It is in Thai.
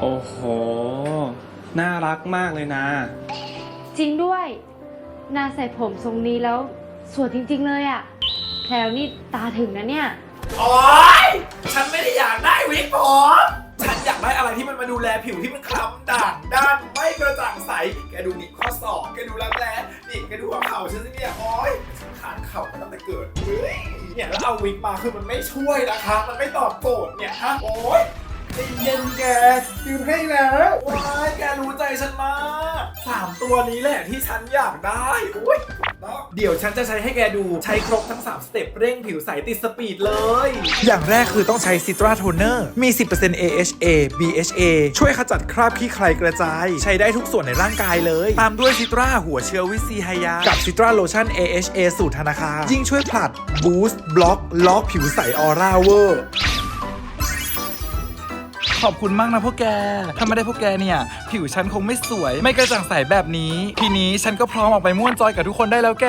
โอ้โห น่ารักมากเลยนะ จริงด้วย นาใส่ผมทรงนี้แล้วสวยจริงๆเลยอะแพลวนี่ตาถึงนะเนี่ย โอ๊ย ฉันไม่ได้อยากได้วิกผม ฉันอยากได้อะไรที่มันมาดูแลผิวที่มันคล้ำด่างด้านไม่กระจ่างใส แกดูนี่ข้อศอก แกดูรักแร้นี่แกดูหัวเข่าฉันสิเนี่ยโอ๊ยฉันขาดเข่ามาตั้งแต่เกิดเฮ้ยเนี่ยแล้วเอาวิกมาคือมันไม่ช่วยนะคะ มันไม่ตอบโจทย์เนี่ยฮะโอ๊ย ใจเย็นแกยืมให้แล้วว้ายแกรู้ใจฉันมากสามตัวนี้แหละที่ฉันอยากได้อุ้ยเดี๋ยวฉันจะใช้ให้แกดูใช้ครบทั้ง 3 สเต็ปเร่งผิวใสติดสปีดเลย อย่างแรกคือต้องใช้ซิตราโทนเนอร์มี 10% AHA BHA ช่วยขจัดคราบขี้ใครกระจาย ใช้ได้ทุกส่วนในร่างกายเลย ตามด้วยซิตราหัวเชื้อวิซีไฮยา กับซิตราโลชั่น AHA สูตรธนาคารยิ่งช่วยผลัดบูสต์บล็อก ล็อกผิวใสออร่าเวอร์ ขอบคุณมากนะพวกแก ถ้าไม่ได้พวกแกเนี่ย ผิวฉันคงไม่สวย ไม่กระจ่างใสแบบนี้ ทีนี้ฉันก็พร้อมออกไปม่วนจอยกับทุกคนได้แล้วแก